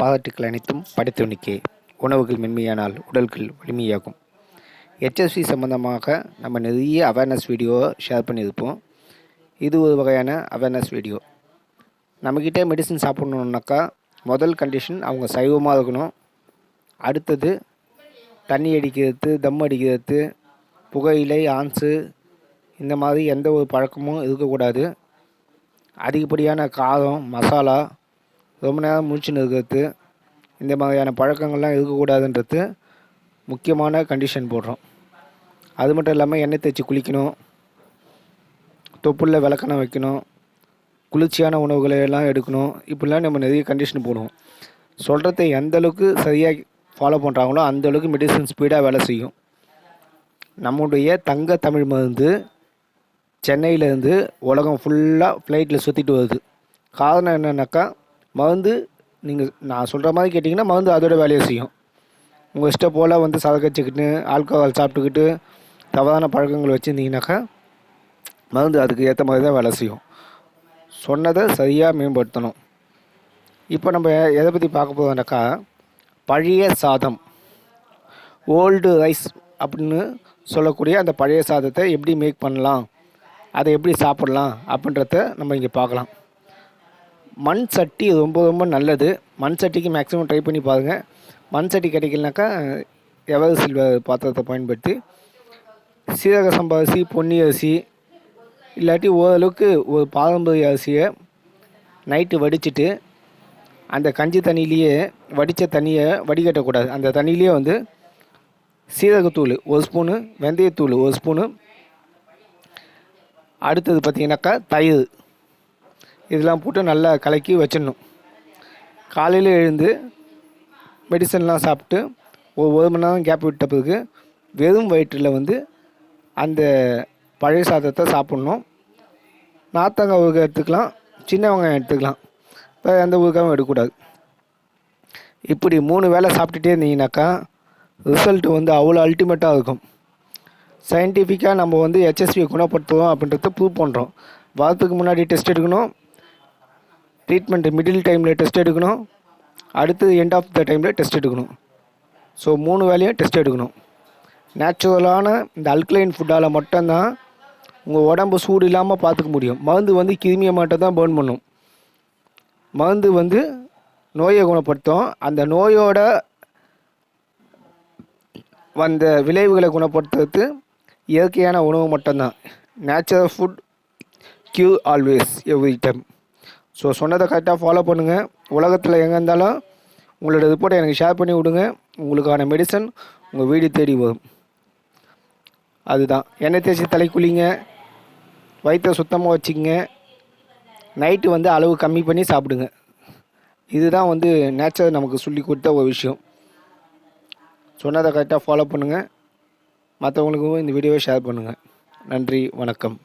பாராட்டுக்கள் அனைத்தும் படைத்தவனுக்கே. உணவுகள் மென்மையானால் உடல்கள் வலிமையாகும். ஹெச்எஸ்வி சம்மந்தமாக நம்ம நிறைய அவேர்னஸ் வீடியோவை ஷேர் பண்ணியிருப்போம். இது ஒரு வகையான அவேர்னஸ் வீடியோ நம்மக்கிட்ட மெடிசன் சாப்பிட்ணுன்னாக்கா முதல் கண்டிஷன் அவங்க சைவமாக இருக்கணும். அடுத்தது தண்ணி அடிக்கிறது தம் அடிக்கிறது புகையிலை ஆன்ஸு இந்த மாதிரி எந்த ஒரு பழக்கமும் இருக்கக்கூடாது. அதிகப்படியான காரம் மசாலா ரொம்ப நேரம் முழிச்சுன்னு இருக்கிறது இந்த மாதிரியான பழக்கங்கள்லாம் இருக்கக்கூடாதுன்றது முக்கியமான கண்டிஷன் போடுறோம். அது மட்டும் இல்லாமல் எண்ணெய் தேய்ச்சி குளிக்கணும் தொப்புளில் விளக்கணம் வைக்கணும் குளிர்ச்சியான உணவுகளை எல்லாம் எடுக்கணும். இப்படிலாம் நம்ம நிறைய கண்டிஷன் போடுவோம். சொல்கிறத எந்த அளவுக்கு சரியாக ஃபாலோ பண்ணுறாங்களோ அந்த அளவுக்கு மெடிசன் ஸ்பீடாக வேலை செய்யும். நம்முடைய தங்க தமிழ் மருந்து சென்னையிலேருந்து உலகம் ஃபுல்லாக ஃப்ளைட்டில் சுற்றிட்டு வருது. காரணம் என்னென்னாக்கா மருந்து நீங்கள் நான் சொல்கிற மாதிரி கேட்டிங்கன்னா மருந்து அதோட வேலையை செய்யும். உங்கள் இஷ்டம் போல் வந்து சதக்கச்சிக்கிட்டு ஆல்கஹால் சாப்பிட்டுக்கிட்டு தவறான பழக்கங்கள் வச்சுருந்தீங்கனாக்கா மருந்து அதுக்கு ஏற்ற மாதிரி தான் வேலை செய்யும். சொன்னதை சரியாக மேம்படுத்தணும். இப்போ நம்ம எதை பற்றி பார்க்க போகிறோம்னாக்கா பழைய சாதம் ஓல்டு ரைஸ் அப்படின்னு சொல்லக்கூடிய அந்த பழைய சாதத்தை எப்படி மேக் பண்ணலாம் அதை எப்படி சாப்பிட்லாம் அப்படின்றத நம்ம இங்கே பார்க்கலாம். மண் சட்டி ரொம்ப ரொம்ப நல்லது. மண் சட்டிக்கு மேக்ஸிமம் ட்ரை பண்ணி பாருங்கள் மண் சட்டி கிடைக்கலனாக்கா எவர் சில்வர் பாத்திரத்தை பயன்படுத்தி சீரக சம்பா அரிசி பொன்னி அரிசி இல்லாட்டி ஓரளவுக்கு ஒரு பாரம்பரிய அரிசியை நைட்டு வடிச்சிட்டு அந்த கஞ்சி தண்ணியிலேயே வடித்த தண்ணியை வடிகட்டக்கூடாது. அந்த தண்ணியிலேயே வந்து சீரகத்தூள் ஒரு ஸ்பூனு வெந்தயத்தூள் ஒரு ஸ்பூனு அடுத்தது பார்த்திங்கனாக்கா தயிர். இதெல்லாம் போட்டு நல்லா கலக்கி வச்சிடணும். காலையில் எழுந்து மெடிசன்லாம் சாப்பிட்டு ஒரு ஒரு மணி நேரம் கேப் விட்ட பிறகு வெறும் வயிற்றில் வந்து அந்த பழைய சாதத்தை சாப்பிட்ணும். நார்த்தங்காய் ஊறுகாய் எடுத்துக்கலாம். சின்ன வெங்காயம் எடுத்துக்கலாம். இப்போ எந்த ஊறுகாயும் எடுக்கக்கூடாது. இப்படி மூணு வேளை சாப்பிட்டுட்டே இருந்தீங்கன்னாக்கா ரிசல்ட் வந்து அவ்வளோ அல்டிமேட்டாக இருக்கும். சயின்டிஃபிக்காக நம்ம வந்து ஹெச்எஸ்வியை குணப்படுத்துவோம் அப்படின்றத ப்ரூவ் பண்ணுறோம் வாரத்துக்கு முன்னாடி டெஸ்ட் எடுக்கணும். ட்ரீட்மெண்ட் மிடில் டைமில் டெஸ்ட் எடுக்கணும். அடுத்து எண்ட் ஆஃப் த டைமில் டெஸ்ட் எடுக்கணும். ஸோ மூணு வேலையும் டெஸ்ட் எடுக்கணும். நேச்சுரலான இந்த அல்கலைன் ஃபுட்டால் மட்டும்தான் உங்கள் உடம்பு சூடு இல்லாமல் பார்த்துக்க முடியும். மருந்து வந்து கிருமியை மட்டும் தான் பேர்ன் பண்ணும். மருந்து வந்து நோயை குணப்படுத்தும். அந்த நோயோட வந்த விளைவுகளை குணப்படுத்துறது இயற்கையான உணவு மட்டும்தான். Natural food cure always every time so சொன்னதை கரெக்டாக ஃபாலோ பண்ணுங்கள் உலகத்தில் எங்கே இருந்தாலும் உங்களோட ரிப்போர்ட்டை எனக்கு ஷேர் பண்ணி விடுங்க. உங்களுக்கான மெடிசன் உங்கள் வீடு தேடி வரும். அதுதான். எண்ணெய் தேய்ச்சி தலை குளிங்க. வயிற்றை சுத்தமாக வச்சுக்கங்க. நைட்டு வந்து அளவு கம்மி பண்ணி சாப்பிடுங்க. இதுதான் வந்து நேச்சர் நமக்கு சொல்லி கொடுத்த ஒரு விஷயம். சொன்னதை கரெக்டாக ஃபாலோ பண்ணுங்கள் மற்றவங்களுக்கும் இந்த வீடியோவை ஷேர் பண்ணுங்கள் நன்றி வணக்கம்.